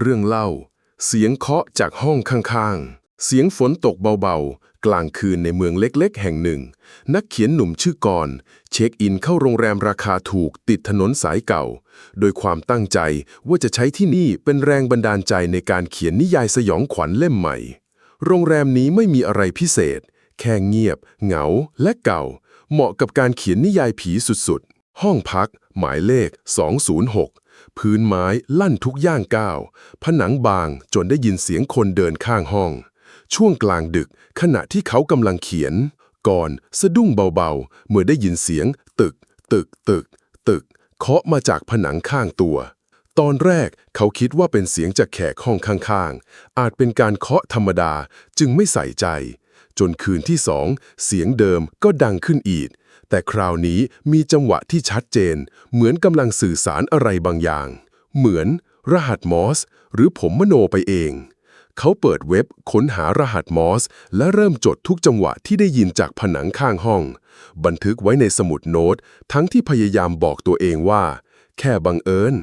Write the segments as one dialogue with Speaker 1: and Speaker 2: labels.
Speaker 1: เรื่องเล่า เสียงเคาะจากห้องข้างๆ เสียงฝนตกเบาๆ กลางคืนในเมืองเล็กๆ แห่งหนึ่ง นักเขียนหนุ่มชื่อกรณ์เช็คอินเข้าโรงแรมราคาถูกติดถนนสายเก่า โดยความตั้งใจว่าจะใช้ที่นี่เป็นแรงบันดาลใจในการเขียนนิยายสยองขวัญเล่มใหม่ โรงแรมนี้ไม่มีอะไรพิเศษ แค่เงียบ เหงาและเก่า เหมาะกับการเขียนนิยายผีสุดๆ ห้องพัก หมายเลข 206 พื้นไม้ลั่นทุกย่างก้าว ผนังบางจนได้ยินเสียงคนเดินข้างห้อง ช่วงกลางดึกขณะที่เขากำลังเขียน ก่อนสะดุ้งเบาๆ เมื่อได้ยินเสียง ตึก ตึก ตึก ตึก เคาะมาจากผนังข้างตัว ตอนแรกเขาคิดว่าเป็นเสียงจากแขกห้องข้างๆ อาจเป็นการเคาะธรรมดาจึงไม่ใส่ใจ จนคืนที่สองเสียงเดิมก็ดังขึ้นอีก แต่คราวนี้มีจังหวะที่ชัดเจน เหมือนกำลังสื่อสารอะไรบางอย่าง เหมือน รหัสมอส หรือผมมโนไปเอง เขาเปิดเว็บค้นหารหัสมอส และเริ่มจดทุกจังหวะที่ได้ยินจากผนังข้างห้อง บันทึกไว้ในสมุดโน้ต ทั้งที่พยายามบอกตัวเองว่า แค่บังเอิญ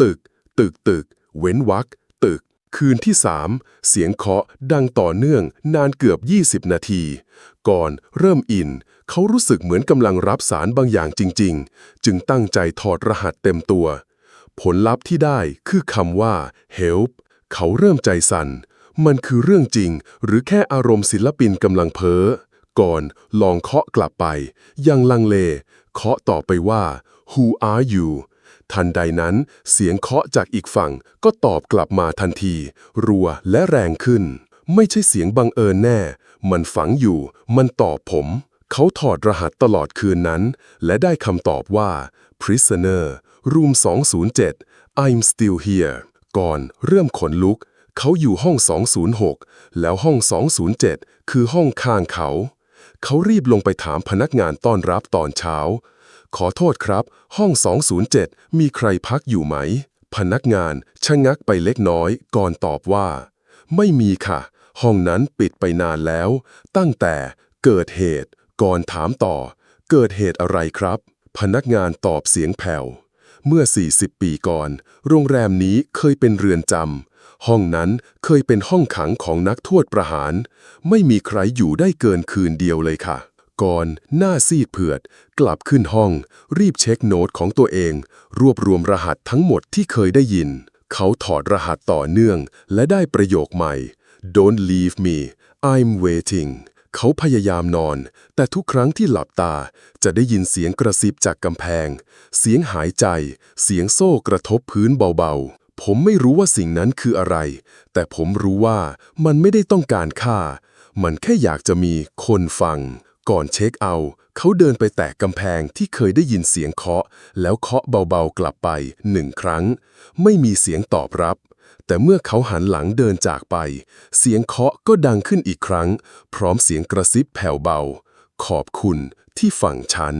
Speaker 1: ตึก ตึกตึก เว้นวรรคตึก คืนที่สามเสียงเคาะดังต่อเนื่องนานเกือบ 20 นาที ก่อนเริ่มอิน เขารู้สึกเหมือนกำลังรับสารบางอย่างจริง ๆ จึงตั้งใจถอดรหัสเต็มตัว ผลลัพธ์ที่ได้คือคำว่า help เขาเริ่มใจสั่น มันคือเรื่องจริง หรือแค่อารมณ์ศิลปินกำลังเพ้อ ก่อนลองเคาะกลับไป ยังลังเล เคาะต่อไปว่า who are you ทันใดนั้น เสียงเคาะจากอีกฝั่งก็ตอบกลับมาทันที รัวและแรงขึ้น ไม่ใช่เสียงบังเอิญแน่ มันฝังอยู่ มันตอบผม เขาถอดรหัสตลอดคืนนั้น และได้คำตอบว่า prisoner room 207 I'm still here ก่อนเริ่มขนลุก เขาอยู่ห้อง 206 แล้วห้อง 207 คือห้องข้างเขา เขารีบลงไปถามพนักงานต้อนรับตอนเช้า ขอโทษครับ ห้อง 207 มีใครพักอยู่ไหม พนักงานชะงักไปเล็กน้อย ก่อนตอบว่า ไม่มีค่ะ ห้องนั้นปิดไปนานแล้ว ตั้งแต่เกิดเหตุ ก่อนถามต่อ เกิดเหตุอะไรครับ พนักงานตอบเสียงแผ่ว เมื่อ 40 ปีก่อน โรงแรมนี้เคยเป็นเรือนจำห้องนั้นเคยเป็นห้องขังของนักโทษประหาร ไม่มีใครอยู่ได้เกินคืนเดียวเลยค่ะ ก่อนหน้าซีดเผือด กลับขึ้นห้อง รีบเช็คโน้ตของตัวเอง รวบรวมรหัสทั้งหมดที่เคยได้ยิน เขาถอดรหัสต่อเนื่อง และได้ประโยคใหม่ Don't leave me I'm waiting เขาพยายามนอน แต่ทุกครั้งที่หลับตาจะได้ยินเสียงกระซิบจากกำแพง เสียงหายใจ เสียงโซ่กระทบพื้นเบาๆ ผมไม่รู้ว่าสิ่งนั้นคืออะไร แต่ผมรู้ว่ามันไม่ได้ต้องการฆ่า มันแค่อยากจะมีคนฟัง ก่อนเช็คเอาท์เขาเดินไปแตะกำแพงที่เคยได้ยินเสียงเคาะ แล้วเคาะเบาๆกลับไปหนึ่งครั้ง ไม่มีเสียงตอบรับ แต่เมื่อเขาหันหลังเดินจากไป เสียงเคาะก็ดังขึ้นอีกครั้ง พร้อมเสียงกระซิบแผ่วเบา ขอบคุณที่ฝั่งฉัน